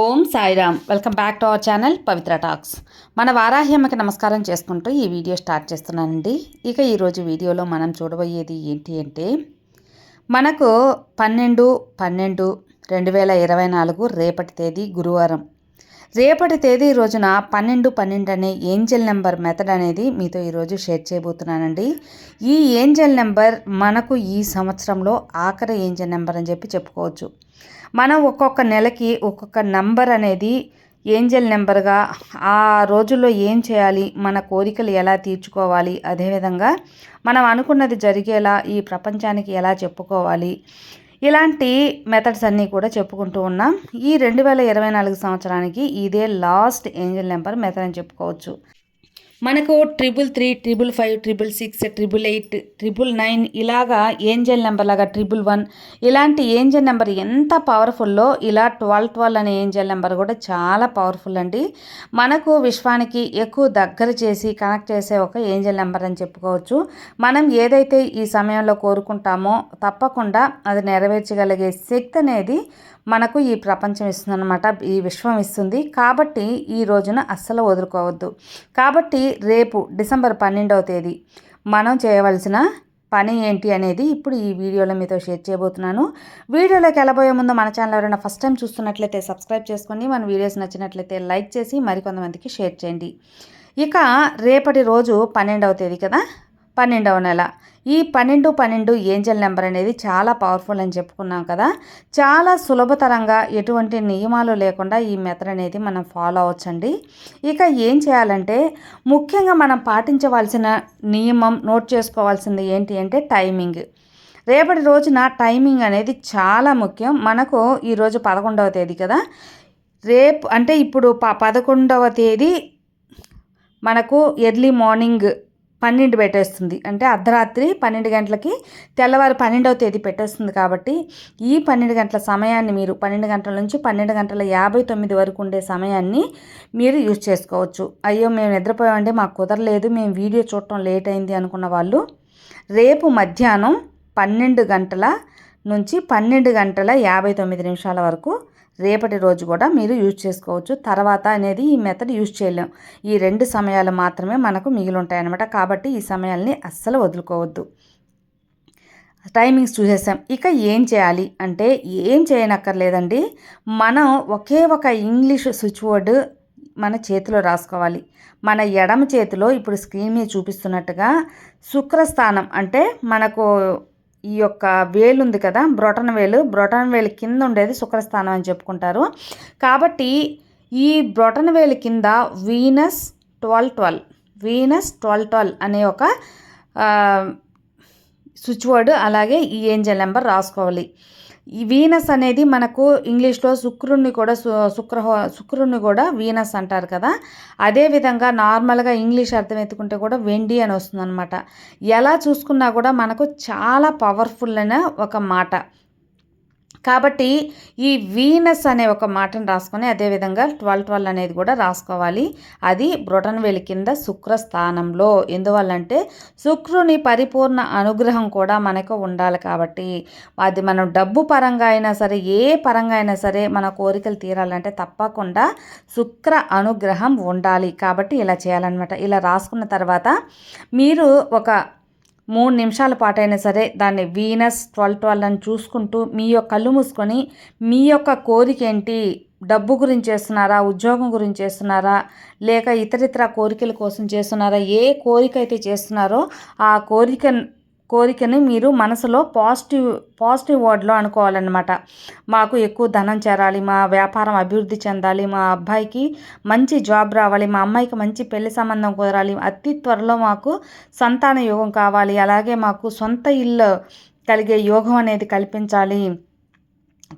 Om Sairam. Welcome back to our channel Pavitra talks. మన వారాహ్యమ్మకి నమస్కారం చేసుకుంటూ ఈ వీడియో స్టార్ట్ చేస్తున్నానండి. ఇక ఈరోజు వీడియోలో మనం చూడబోయేది ఏంటి అంటే మనకు పన్నెండు పన్నెండు రెండు వేల ఇరవై నాలుగు రేపటి తేదీ గురువారం. రేపటి తేదీ రోజున పన్నెండు పన్నెండు అనే ఏంజల్ నెంబర్ మెథడ్ అనేది మీతో ఈరోజు షేర్ చేయబోతున్నానండి. ఈ ఏంజల్ నెంబర్ మనకు ఈ సంవత్సరంలో ఆఖరి ఏంజల్ నెంబర్ అని చెప్పి చెప్పుకోవచ్చు. మనం ఒక్కొక్క నెలకి ఒక్కొక్క నంబర్ అనేది ఏంజల్ నెంబర్గా ఆ రోజుల్లో ఏం చేయాలి మన కోరికలు ఎలా తీర్చుకోవాలి అదేవిధంగా మనం అనుకున్నది జరిగేలా ఈ ప్రపంచానికి ఎలా చెప్పుకోవాలి ఇలాంటి మెథడ్స్ అన్నీ కూడా చెప్పుకుంటూ ఉన్నాం. ఈ రెండు వేల ఇరవై నాలుగు సంవత్సరానికి ఇదే లాస్ట్ ఏంజల్ నెంబర్ మెథడ్ అని చెప్పుకోవచ్చు. మనకు triple three triple five triple six triple eight triple nine ఇలాగా ఏంజల్ నెంబర్ లాగా ట్రిపుల్ వన్ ఇలాంటి ఏంజల్ నెంబర్ ఎంత పవర్ఫుల్లో ఇలా ట్వెల్వ్ ట్వెల్వ్ అనే ఏంజల్ నెంబర్ కూడా చాలా పవర్ఫుల్ అండి. మనకు విశ్వానికి ఎక్కువ దగ్గర చేసి కనెక్ట్ చేసే ఒక ఏంజల్ నెంబర్ అని చెప్పుకోవచ్చు. మనం ఏదైతే ఈ సమయంలో కోరుకుంటామో తప్పకుండా అది నెరవేర్చగలిగే శక్తి అనేది మనకు ఈ ప్రపంచం ఇస్తుందన్నమాట ఈ విశ్వం ఇస్తుంది. కాబట్టి ఈ రోజున అస్సలు వదులుకోవద్దు. కాబట్టి రేపు డిసెంబర్ పన్నెండవ తేదీ మనం చేయవలసిన పని ఏంటి అనేది ఇప్పుడు ఈ వీడియోలో మీతో షేర్ చేయబోతున్నాను. వీడియోలోకి వెళ్ళబోయే ముందు మన ఛానల్ ఎవరైనా ఫస్ట్ టైం చూస్తున్నట్లయితే సబ్స్క్రైబ్ చేసుకొని మన వీడియోస్ నచ్చినట్లయితే లైక్ చేసి మరికొంతమందికి షేర్ చేయండి. ఇక రేపటి రోజు పన్నెండవ తేదీ కదా? పన్నెండవ నెల. ఈ పన్నెండు పన్నెండు ఏంజల్ నెంబర్ అనేది చాలా పవర్ఫుల్ అని చెప్పుకున్నాం కదా. చాలా సులభతరంగా ఎటువంటి నియమాలు లేకుండా ఈ మెథడ్ అనేది మనం ఫాలో అవ్వచ్చండి. ఇక ఏం చేయాలంటే ముఖ్యంగా మనం పాటించవలసిన నియమం నోట్ చేసుకోవాల్సింది ఏంటి అంటే టైమింగ్. రేపటి రోజున టైమింగ్ అనేది చాలా ముఖ్యం. మనకు ఈరోజు పదకొండవ తేదీ కదా. రేపు అంటే ఇప్పుడు ప పదకొండవ తేదీ మనకు ఎర్లీ మార్నింగ్ పన్నెండు పెట్టేస్తుంది. అంటే అర్ధరాత్రి పన్నెండు గంటలకి తెల్లవారు పన్నెండవ తేదీ పెట్టేస్తుంది కాబట్టి ఈ పన్నెండు గంటల సమయాన్ని మీరు పన్నెండు గంటల నుంచి పన్నెండు గంటల యాభై తొమ్మిది వరకు ఉండే సమయాన్ని మీరు యూజ్ చేసుకోవచ్చు. అయ్యో మేము నిద్రపోయామంటే మాకు కుదరలేదు మేము వీడియో చూడటం లేట్ అయింది అనుకున్న వాళ్ళు రేపు మధ్యాహ్నం పన్నెండు గంటల నుంచి పన్నెండు గంటల యాభై తొమ్మిది నిమిషాల వరకు రేపటి రోజు కూడా మీరు యూజ్ చేసుకోవచ్చు. తర్వాత అనేది ఈ మెథడ్ యూజ్ చేయలేం. ఈ రెండు సమయాలు మాత్రమే మనకు మిగిలి ఉంటాయన్నమాట కాబట్టి ఈ సమయాల్ని అస్సలు వదులుకోవద్దు. టైమింగ్స్ చూసేసాం. ఇక ఏం చేయాలి అంటే ఏం చేయనక్కర్లేదండి. మనం ఒకే ఒక ఇంగ్లీష్ స్విచ్ బోర్డు మన చేతిలో రాసుకోవాలి. మన ఎడమ చేతిలో ఇప్పుడు స్క్రీన్ మీద చూపిస్తున్నట్టుగా శుక్రస్థానం అంటే మనకు ఈ యొక్క వేలు ఉంది కదా బ్రొటన్ వేలు. బ్రొటన్ వేలు కింద ఉండేది శుక్రస్థానం అని చెప్పుకుంటారు. కాబట్టి ఈ బ్రొటన్ వేలు కింద Venus twelve twelve Venus twelve twelve అనే ఒక స్విచ్ వర్డ్ అలాగే ఈ ఏంజల్ నెంబర్ రాసుకోవాలి. ఈ వీనస్ అనేది మనకు ఇంగ్లీష్లో శుక్రుణ్ణి కూడా శుక్రహో శుక్రుణ్ణి కూడా వీనస్ అంటారు కదా. అదేవిధంగా నార్మల్గా ఇంగ్లీష్ అర్థం ఎత్తుకుంటే కూడా వెండి అని వస్తుందన్నమాట. ఎలా చూసుకున్నా కూడా మనకు చాలా పవర్ఫుల్ అయిన ఒక మాట. కాబట్టి ఈ వీనస్ అనే ఒక మాటను రాసుకొని అదేవిధంగా ట్వెల్వ్ ట్వెల్వ్ అనేది కూడా రాసుకోవాలి. అది బ్రొటన్ వేలి కింద శుక్ర స్థానంలో. ఎందువల్లంటే శుక్రుని పరిపూర్ణ అనుగ్రహం కూడా మనకు ఉండాలి కాబట్టి. అది మనం డబ్బు పరంగా అయినా సరే ఏ పరంగా అయినా సరే మన కోరికలు తీరాలంటే తప్పకుండా శుక్ర అనుగ్రహం ఉండాలి. కాబట్టి ఇలా చేయాలన్నమాట. ఇలా రాసుకున్న తర్వాత మీరు ఒక మూడు నిమిషాల పాటైనా సరే దాన్ని వీనస్ ట్వెల్వ్ ట్వెల్వ్ అని చూసుకుంటూ మీ యొక్క కళ్ళు మూసుకొని మీ యొక్క కోరిక ఏంటి డబ్బు గురించి చేస్తున్నారా? ఉద్యోగం గురించి చేస్తున్నారా? లేక ఇతరితర కోరికల కోసం చేస్తున్నారా? ఏ కోరిక అయితే చేస్తున్నారో ఆ కోరిక కోరికని మీరు మనసులో పాజిటివ్ పాజిటివ్ వర్డ్లో అనుకోవాలన్నమాట. మాకు ఎక్కువ ధనం చేరాలి మా వ్యాపారం అభివృద్ధి చెందాలి మా అబ్బాయికి మంచి జాబ్ రావాలి మా అమ్మాయికి మంచి పెళ్ళి సంబంధం కుదరాలి. అతి త్వరలో మాకు సంతాన యోగం కావాలి. అలాగే మాకు సొంత ఇల్లు కలిగే యోగం అనేది కల్పించాలి.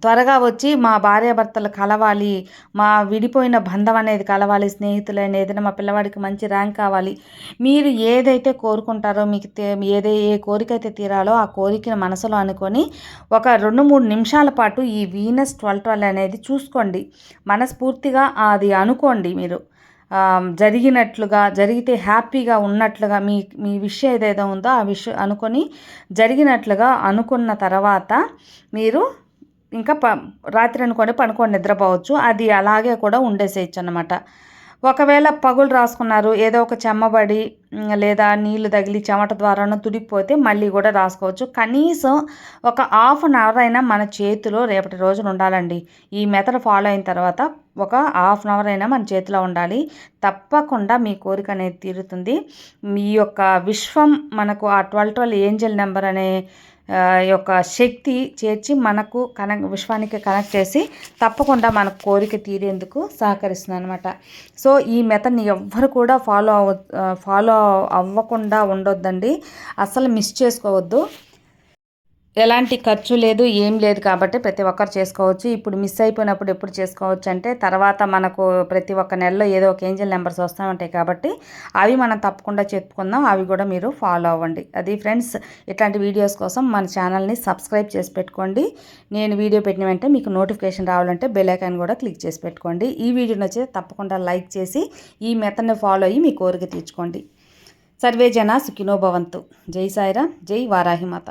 త్వరగా వచ్చి మా భార్యాభర్తలు కలవాలి మా విడిపోయిన బంధం అనేది కలవాలి స్నేహితులు అనేది మా పిల్లవాడికి మంచి ర్యాంక్ కావాలి. మీరు ఏదైతే కోరుకుంటారో మీకు ఏదే ఏ కోరిక అయితే తీరాలో ఆ కోరికను మనసులో అనుకొని ఒక రెండు మూడు నిమిషాల పాటు ఈ వీనస్ ట్వెల్వ్ ట్వెల్వ్ అనేది చూసుకోండి. మనస్ఫూర్తిగా అది అనుకోండి మీరు. జరిగినట్లుగా జరిగితే హ్యాపీగా ఉన్నట్లుగా మీ మీ విషయం ఏదైతే ఉందో ఆ విషయం అనుకొని జరిగినట్లుగా అనుకున్న తర్వాత మీరు ఇంకా ప రాత్రి అనుకోండి పనుకొని నిద్రపోవచ్చు. అది అలాగే కూడా ఉండేసేయచ్చు అనమాట ఒకవేళ పగులు రాసుకున్నారు ఏదో ఒక చెమ్మబడి లేదా నీళ్ళు తగిలి చెమట ద్వారానో తుడిపోతే మళ్ళీ కూడా రాసుకోవచ్చు. కనీసం ఒక హాఫ్ అన్ అవర్ అయినా మన చేతిలో రేపటి రోజున ఉండాలండి. ఈ మెథడ్ ఫాలో అయిన తర్వాత ఒక హాఫ్ అన్ అవర్ అయినా మన చేతిలో ఉండాలి. తప్పకుండా మీ కోరిక అనేది తీరుతుంది. మీ యొక్క విశ్వం మనకు ఆ ట్వెల్వ్ ట్వెల్వ్ ఏంజల్ నెంబర్ అనే యొక్క శక్తి చేర్చి మనకు కనెక్ట్ విశ్వానికి కనెక్ట్ చేసి తప్పకుండా మన కోరిక తీరేందుకు సహకరిస్తుంది అనమాట సో ఈ మెథడ్ని ఎవ్వరు కూడా ఫాలో అవ ఫాలో అవ్వకుండా ఉండొద్దండి. అస్సలు మిస్ చేసుకోవద్దు. ఎలాంటి ఖర్చు లేదు ఏం లేదు కాబట్టి ప్రతి ఒక్కరు చేసుకోవచ్చు. ఇప్పుడు మిస్ అయిపోయినప్పుడు ఎప్పుడు చేసుకోవచ్చు అంటే తర్వాత మనకు ప్రతి ఒక్క నెలలో ఏదో ఒక ఏంజల్ నెంబర్స్ వస్తూ ఉంటాయి కాబట్టి అవి మనం తప్పకుండా చెప్పుకుందాం. అవి కూడా మీరు ఫాలో అవ్వండి. అది ఫ్రెండ్స్ ఇట్లాంటి వీడియోస్ కోసం మన ఛానల్ని సబ్స్క్రైబ్ చేసి పెట్టుకోండి. నేను వీడియో పెట్టిన వెంటనే మీకు నోటిఫికేషన్ రావాలంటే బెల్ ఐకాన్ కూడా క్లిక్ చేసి పెట్టుకోండి. ఈ వీడియోని వచ్చి తప్పకుండా లైక్ చేసి ఈ మెథడ్ని ఫాలో అయ్యి మీ కోరిక తీర్చుకోండి. సర్వే జన సుఖినోభవంతు జై సాయిరా జై వారాహిమాత